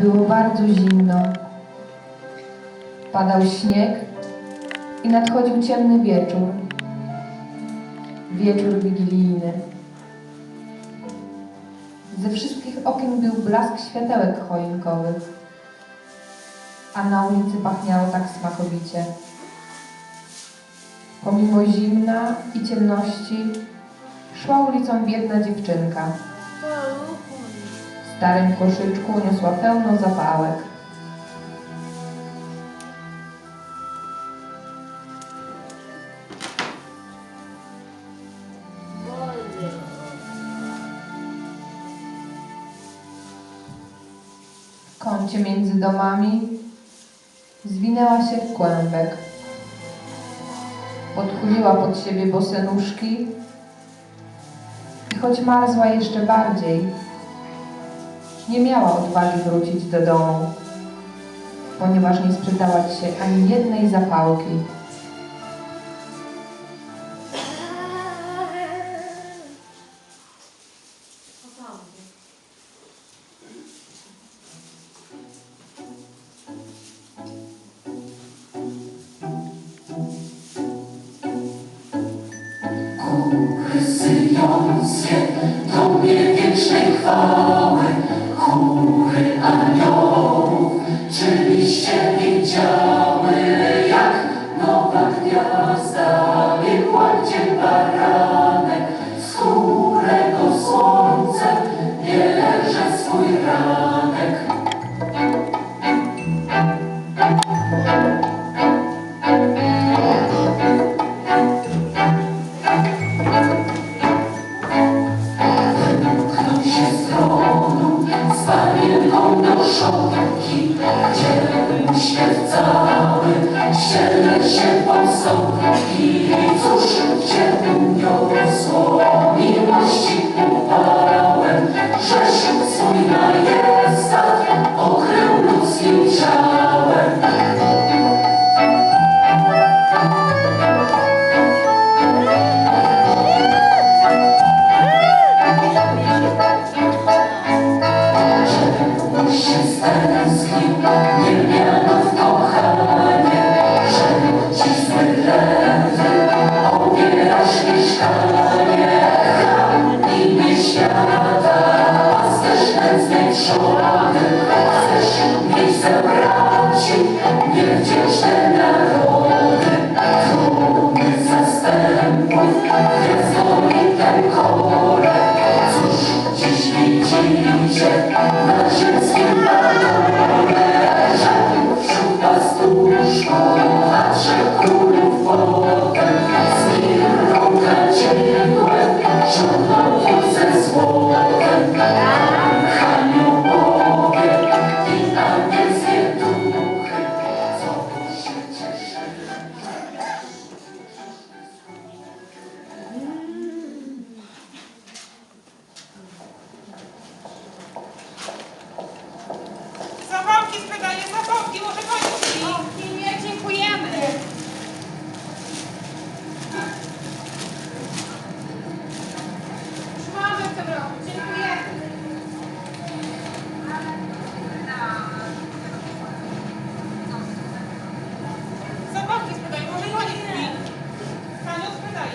Było bardzo zimno. Padał śnieg i nadchodził ciemny wieczór. Wieczór wigilijny. Ze wszystkich okien był blask światełek choinkowych, a na ulicy pachniało tak smakowicie. Pomimo zimna i ciemności szła ulicą biedna dziewczynka. W starym koszyczku niosła pełno zapałek. W kącie między domami zwinęła się w kłębek. Podchuliła pod siebie bose nóżki i choć marzła jeszcze bardziej, nie miała odwagi wrócić do domu, ponieważ nie sprzedała się ani jednej zapałki. Miejsce braci,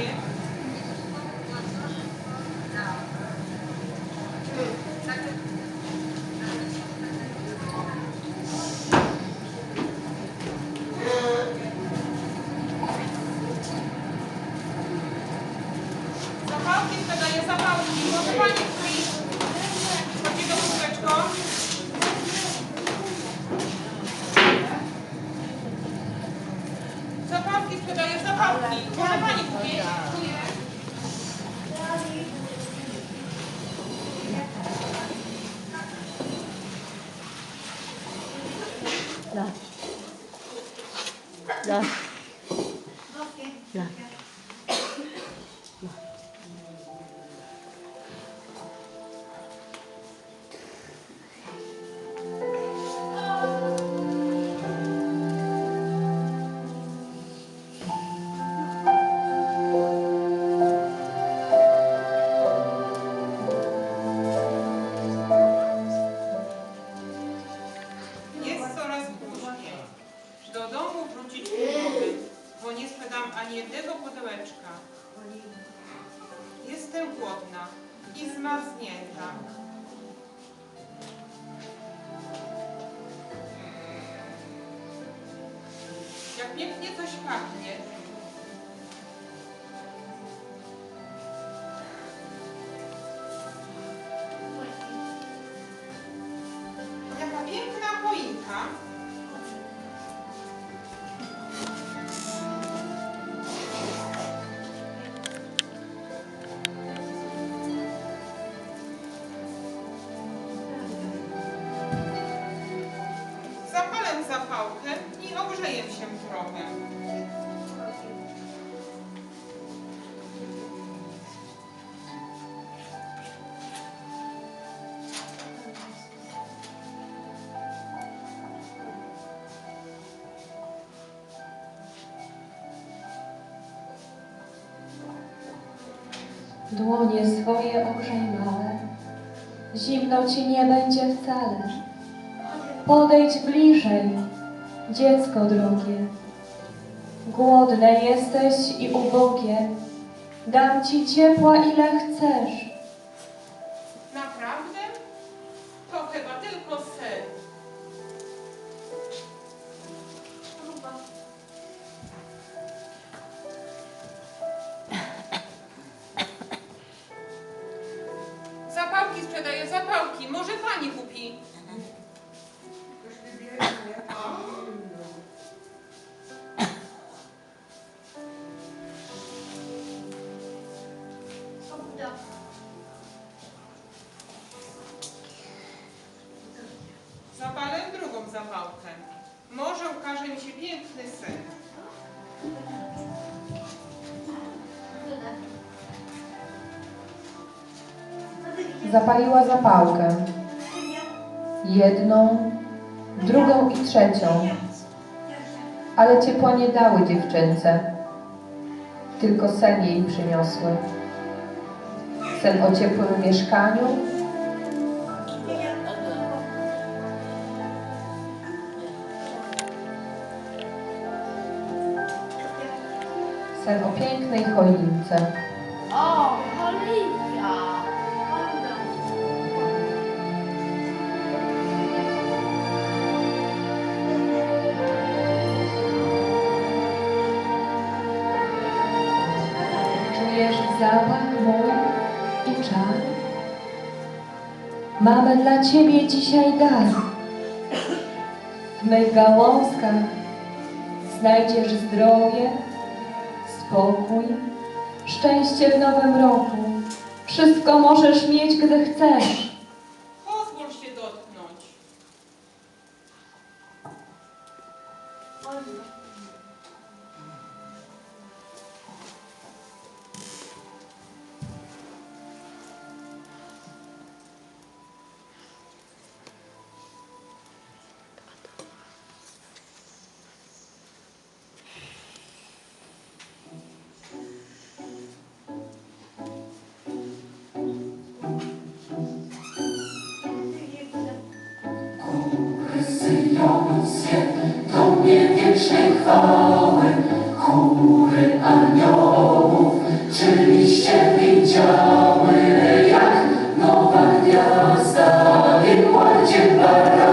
Thank you. 来来。wyrzucić głowy, bo nie sprzedam ani jednego pudełeczka. Jestem głodna i zmarznięta. Jak pięknie coś pachnie, ogrzeję się trochę. Dłonie swoje ogrzej małe, zimno ci nie będzie wcale. Podejdź bliżej, dziecko drogie. Głodne jesteś i ubogie, dam ci ciepła ile chcesz. Naprawdę? To chyba tylko ser. Zapałki sprzedaję, zapałki. Może pani kupi? Zapaliła zapałkę. Jedną, drugą i trzecią, ale ciepła nie dały dziewczynce, tylko sen jej przyniosły. Sen o ciepłym mieszkaniu, sen o pięknej choince. Mamy dla Ciebie dzisiaj dar. W mych gałązkach znajdziesz zdrowie, spokój, szczęście w nowym roku. Wszystko możesz mieć, gdy chcesz. Do mnie wiecznej chwały, chóry aniołów, czyliście widziały, jak nowa gwiazda biegła gdzie baranek,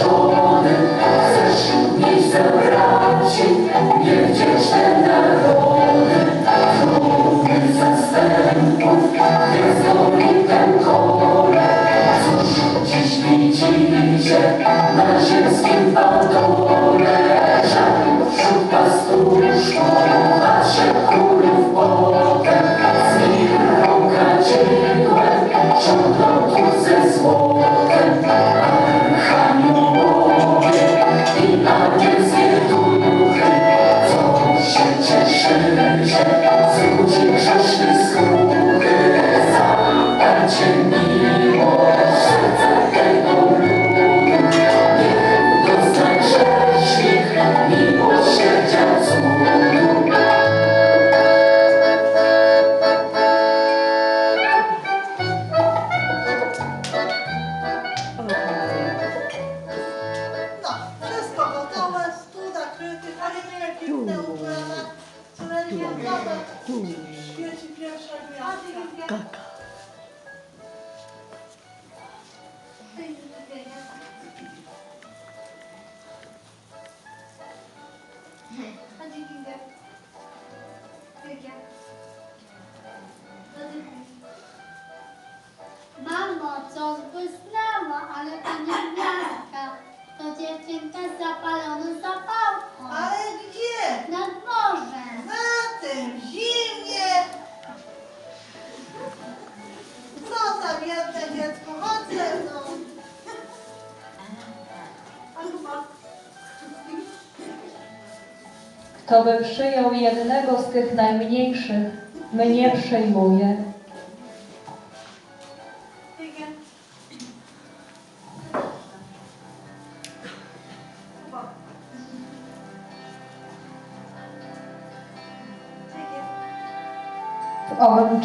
Cristo. tu, kaka. Tak Mamo, co zbysnęła, ale to nie miasta. To dziewczynka z zapaloną zapałką. Ale gdzie? Na dworze. Na tym zimie. Co za biedne dziecko, chodź ze mną. Kto by przyjął jednego z tych najmniejszych, mnie przejmuje.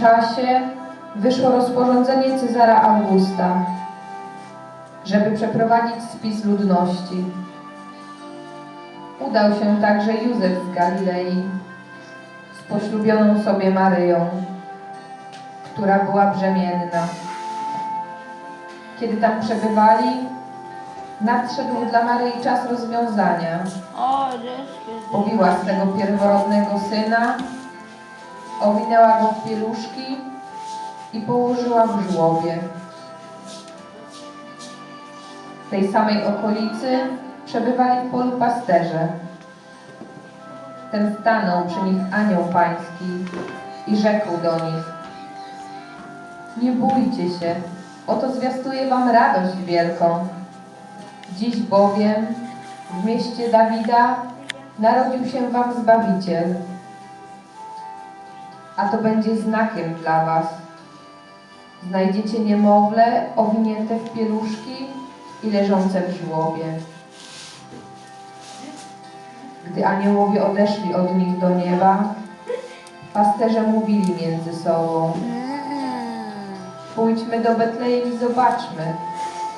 Czasie wyszło rozporządzenie Cezara Augusta, żeby przeprowadzić spis ludności. Udał się także Józef z Galilei z poślubioną sobie Maryją, która była brzemienna. Kiedy tam przebywali, nadszedł dla Maryi czas rozwiązania. Pobiła swego pierworodnego syna, owinęła go w pieluszki i położyła w żłobie. W tej samej okolicy przebywali w polu pasterze. Ten stanął przy nich anioł pański i rzekł do nich Nie bójcie się, oto zwiastuję wam radość wielką. Dziś bowiem w mieście Dawida narodził się wam Zbawiciel. A to będzie znakiem dla was. Znajdziecie niemowlę owinięte w pieluszki i leżące w żłobie. Gdy aniołowie odeszli od nich do nieba, pasterze mówili między sobą. Pójdźmy do Betlejem i zobaczmy,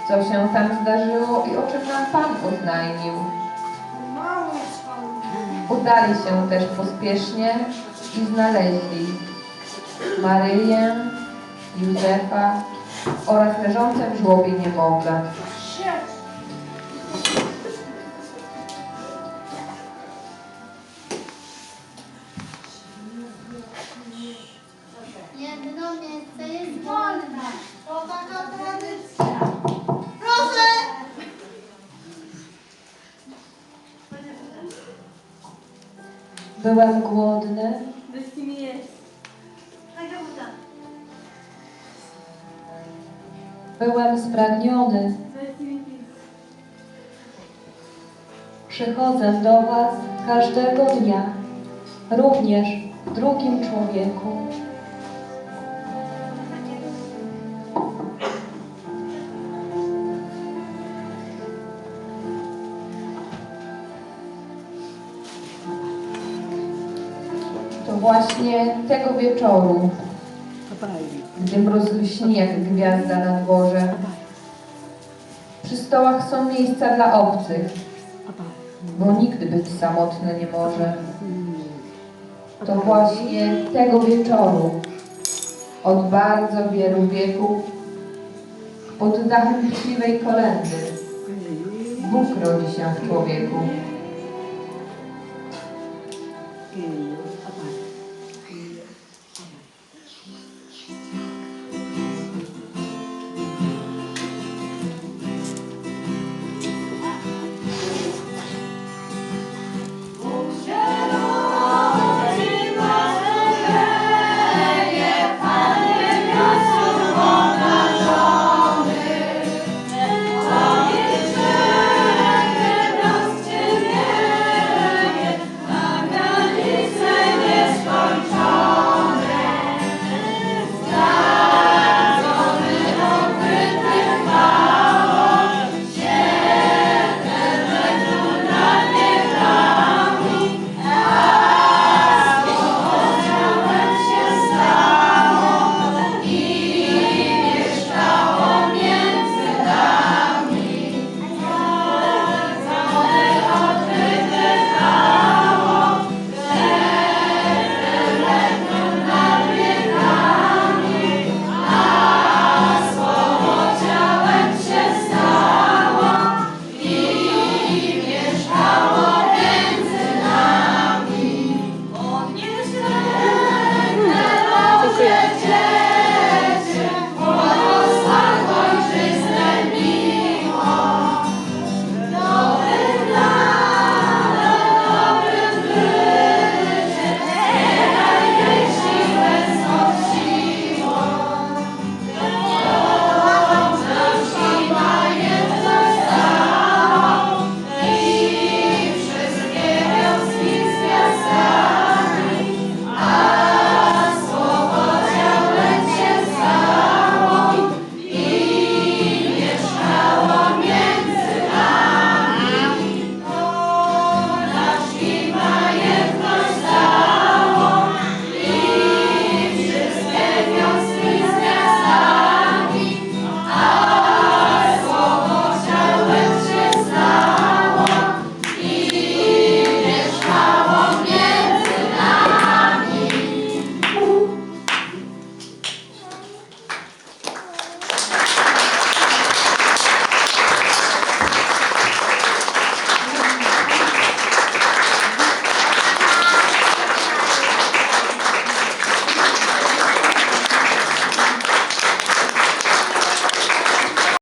co się tam zdarzyło i o czym nam Pan oznajmił. Udali się też pospiesznie znaleźli Maryję, Józefa oraz leżące w żłobie niemowlę. Jedno miejsce jest wolne. To taka tradycja. Proszę! Byłem głodny, spragniony. Przychodzę do Was każdego dnia, również w drugim człowieku. To właśnie tego wieczoru, gdy mróz lśni jak gwiazda na dworze, stołach są miejsca dla obcych, bo nigdy być samotny nie może. To właśnie tego wieczoru, od bardzo wielu wieków, pod dachem tkliwej kolendy, Bóg rodzi się w człowieku.